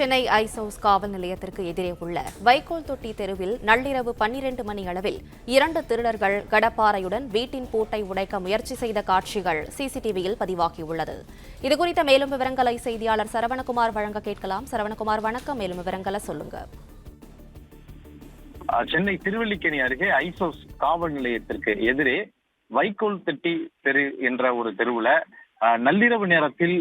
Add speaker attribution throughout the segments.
Speaker 1: Chennai ice house காவல் நிலையத்திற்கு எதிரே உள்ள வைக்கோல் தொட்டி தெருவில் நள்ளிரவு பன்னிரண்டு மணி அளவில் இரண்டு திருடர்கள் கடப்பாறையுடன் வீட்டின் பூட்டை உடைக்க முயற்சி செய்த காட்சிகள் சிசிடிவியில் பதிவாகியுள்ளது. இதுகுறித்த மேலும் விவரங்களை செய்தியாளர் சரவணகுமார் வழங்க கேட்கலாம். சரவணகுமார் வணக்கம். மேலும் விவரங்களை சொல்லுங்க.
Speaker 2: சென்னை திருவல்லிக்கேணி அருகே ஐசோஸ் காவல் நிலையத்திற்கு எதிரே வைக்கோல் தட்டி தெரு என்ற ஒரு தெருவுல நள்ளிரவு நேரத்தில்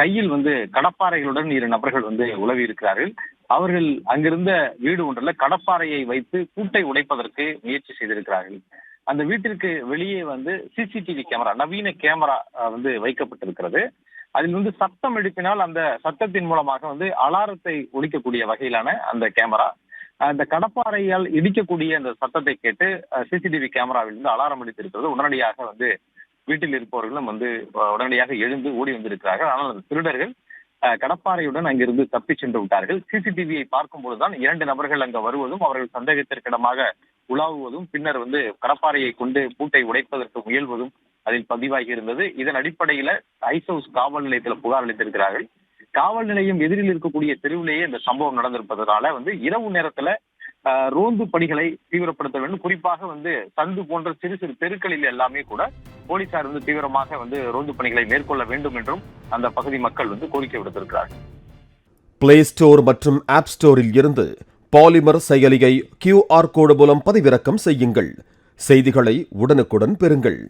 Speaker 2: கையில் வந்து கடப்பாறைகளுடன் இரு நபர்கள் வந்து உலவி இருக்கிறார்கள். அவர்கள் அங்கிருந்த வீடு ஒன்றில் கடப்பாறையை வைத்து கூட்டை உடைப்பதற்கு முயற்சி செய்திருக்கிறார்கள். அந்த வீட்டிற்கு வெளியே வந்து சிசிடிவி கேமரா நவீன கேமரா வந்து வைக்கப்பட்டிருக்கிறது. அதில் வந்து சத்தம் எழுப்பினால் அந்த சத்தத்தின் மூலமாக வந்து அலாரத்தை ஒழிக்கக்கூடிய வகையிலான அந்த கேமரா. அந்த கடப்பாறையால் இடிக்கக்கூடிய அந்த சத்தத்தை கேட்டு சிசிடிவி கேமராவில் இருந்து அலாரம் அடித்திருக்கிறது. உடனடியாக வந்து வீட்டில் இருப்பவர்களும் வந்து உடனடியாக எழுந்து ஓடி வந்திருக்கிறார்கள். ஆனால் அந்த திருடர்கள் கடப்பாறையுடன் அங்கிருந்து தப்பி சென்று விட்டார்கள். சிசிடிவியை பார்க்கும் பொழுதுதான் இரண்டு நபர்கள் அங்க வருவதும் அவர்கள் சந்தேகத்திற்கிடமாக உலாவுவதும் பின்னர் வந்து கடப்பாறையை கொண்டு பூட்டை உடைப்பதற்கு முயல்வதும் அதில் பதிவாகி இருந்தது. இதன் அடிப்படையில ஐஸ் ஹவுஸ் காவல் நிலையத்தில் புகார் அளித்திருக்கிறார்கள். காவல் நிலையம் எதிரில் இருக்கக்கூடிய தெருவிலேயே இந்த சம்பவம் நடந்திருப்பதனால வந்து இரவு நேரத்துல ரோந்து பணிகளை தீவிரப்படுத்த வேண்டும். குறிப்பாக வந்து சந்து போன்ற சிறு சிறு தெருக்களில் எல்லாமே கூட போலீசார் வந்து தீவிரமாக வந்து ரோந்து பணிகளை மேற்கொள்ள வேண்டும் என்றும் அந்த பகுதி மக்கள் வந்து கோரிக்கை விடுத்திருக்கிறார்கள்.
Speaker 3: பிளே ஸ்டோர் மற்றும் ஆப் ஸ்டோரில் இருந்து பாலிமர் செயலியை கியூஆர் கோடு மூலம் பதிவிறக்கம் செய்யுங்கள். செய்திகளை உடனுக்குடன் பெறுங்கள்.